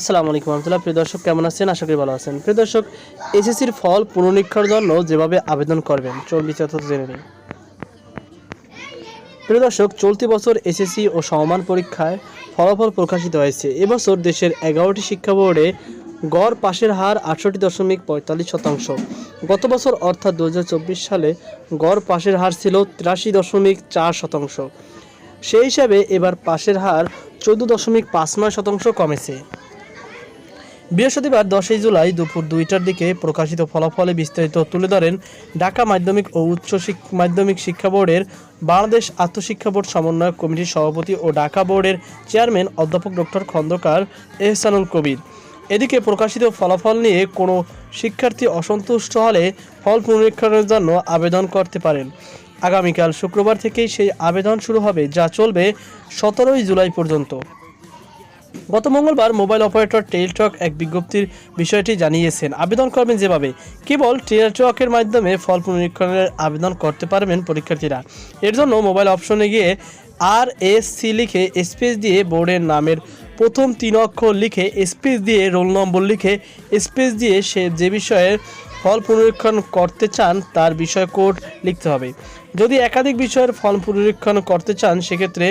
আসসালামু আলাইকুম রহমতুল্লাহ। প্রিয় দর্শক, কেমন আছেন? আশা করি ভালো আছেন। প্রিয় দর্শক, এসএসসির ফল পুনরীক্ষার জন্য যেভাবে আবেদন করবেন চল বিস্তারিত জেনে নিন। প্রিয় দর্শক, চলতি বছর এসএসসি ও সমমান পরীক্ষায় ফলাফল প্রকাশিত হয়েছে। এবছর দেশের এগারোটি শিক্ষা বোর্ডে গড় পাশের হার আটষট্টি দশমিক পঁয়তাল্লিশ শতাংশ। গত বছর, অর্থাৎ দু হাজার চব্বিশ সালে, গড় পাশের হার ছিল তিরাশি দশমিক চার শতাংশ। সেই হিসাবে এবার পাশের হার চোদ্দ দশমিক পাঁচ নয় শতাংশ কমেছে। বৃহস্পতিবার দশই জুলাই দুপুর দুইটার দিকে প্রকাশিত ফলাফলে বিস্তারিত তুলে ধরেন ঢাকা মাধ্যমিক ও উচ্চ মাধ্যমিক শিক্ষা বোর্ডের বাংলাদেশ আত্মশিক্ষা বোর্ড সমন্বয়ক কমিটির সভাপতি ও ঢাকা বোর্ডের চেয়ারম্যান অধ্যাপক ডক্টর খন্দকার এহসানুল কবির। এদিকে প্রকাশিত ফলাফল নিয়ে কোনো শিক্ষার্থী অসন্তুষ্ট হলে ফল পুনরীক্ষণের জন্য আবেদন করতে পারেন। আগামীকাল শুক্রবার থেকেই সেই আবেদন শুরু হবে, যা চলবে সতেরোই জুলাই পর্যন্ত। গত মঙ্গলবার মোবাইল অপারেটর টেলিটক এক বিজ্ঞপ্তির বিষয়টি জানিয়েছেন। আবেদন করবেন যেভাবে। কেবল টেলিটকের মাধ্যমে ফল পুনরীক্ষণের আবেদন করতে পারবেন পরীক্ষার্থীরা। এর জন্য মোবাইল অপশনে গিয়ে আর এস সি লিখে স্পেস দিয়ে বোর্ডের নামের প্রথম তিন অক্ষর লিখে স্পেস দিয়ে রোল নম্বর লিখে স্পেস দিয়ে সে যে বিষয়ে ফল পুনরীক্ষণ করতে চান, তার বিষয় কোড লিখতে হবে। যদি একাধিক বিষয়ের ফল পুনরীক্ষণ করতে চান, সেক্ষেত্রে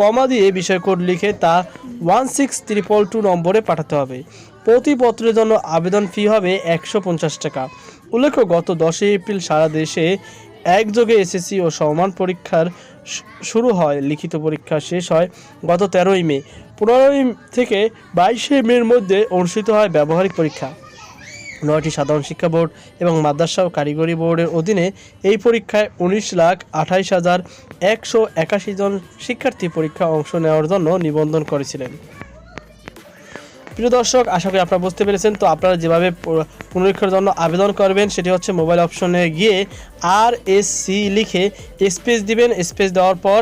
কমা দিয়ে বিষয় কোড লিখে তা ওয়ান সিক্স ত্রিপল টু নম্বরে পাঠাতে হবে। প্রতি পত্রের জন্য আবেদন ফি হবে একশো পঞ্চাশ টাকা। উল্লেখ্য, গত দশই এপ্রিল সারা দেশে একযোগে এসএসসি ও সমান পরীক্ষার শুরু হয়। লিখিত পরীক্ষা শেষ হয় গত তেরোই মে। পনেরোই থেকে বাইশে মের মধ্যে অনুষ্ঠিত হয় ব্যবহারিক পরীক্ষা। নয়টি সাধারণ শিক্ষা বোর্ড এবং মাদ্রাসা ও কারিগরি বোর্ডের অধীনে এই পরীক্ষায় উনিশ লাখ আঠাইশ হাজার একশো একাশি জন শিক্ষার্থী পরীক্ষা অংশ নেওয়ার জন্য নিবন্ধন করেছিলেন। প্রিয় দর্শক, আশা করি আপনারা বুঝতে পেরেছেন। তো আপনারা যেভাবে পুনরীক্ষার জন্য আবেদন করবেন, সেটি হচ্ছে মোবাইল অপশনে গিয়ে আর এস সি লিখে স্পেস দিবেন। স্পেস দেওয়ার পর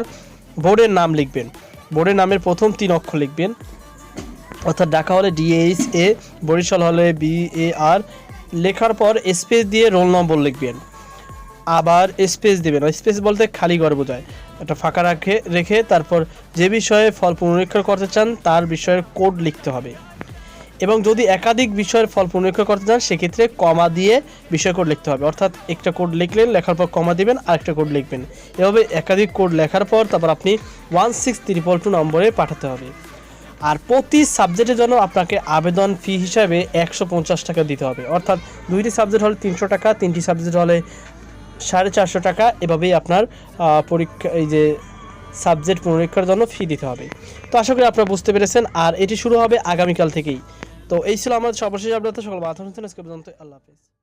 বোর্ডের নাম লিখবেন। বোর্ডের নামের প্রথম তিন অক্ষর লিখবেন। অর্থাৎ ঢাকা হলে ডিএইচ এ বরিশাল হলে বি এ আর লেখার পর স্পেস দিয়ে রোল নম্বর লিখবেন। আবার স্পেস দিবেন স্পেস বলতে খালি ঘর বোঝায়। একটা ফাঁকা রাখে, রেখে তারপর যে বিষয়ে ফল পুনরীক্ষা করতে চান, তার বিষয়ের কোড লিখতে হবে। এবং যদি একাধিক বিষয়ের ফল পুনরীক্ষা করতে চান, সেক্ষেত্রে কমা দিয়ে বিষয় কোড লিখতে হবে। অর্থাৎ একটা কোড লিখলেন, লেখার পর কমা দিবেন আর একটা কোড লিখবেন। এভাবে একাধিক কোড লেখার পর তারপর আপনি ওয়ান সিক্স ত্রিপল টু নম্বরে পাঠাতে হবে। আর প্রতি সাবজেক্টের জন্য আপনাকে আবেদন ফি হিসাবে একশো পঞ্চাশ টাকা দিতে হবে। অর্থাৎ দুইটি সাবজেক্ট হলে তিনশো টাকা, তিনটি সাবজেক্ট হলে সাড়ে চারশো টাকা। এভাবেই আপনার পরীক্ষা, এই যে সাবজেক্ট পুনরীক্ষার জন্য ফি দিতে হবে। তো আশা করি আপনারা বুঝতে পেরেছেন। আর এটি শুরু হবে আগামীকাল থেকেই। তো এই ছিল আমাদের সর্বশেষ আপডেট সকল আল্লাহ হাফিজ।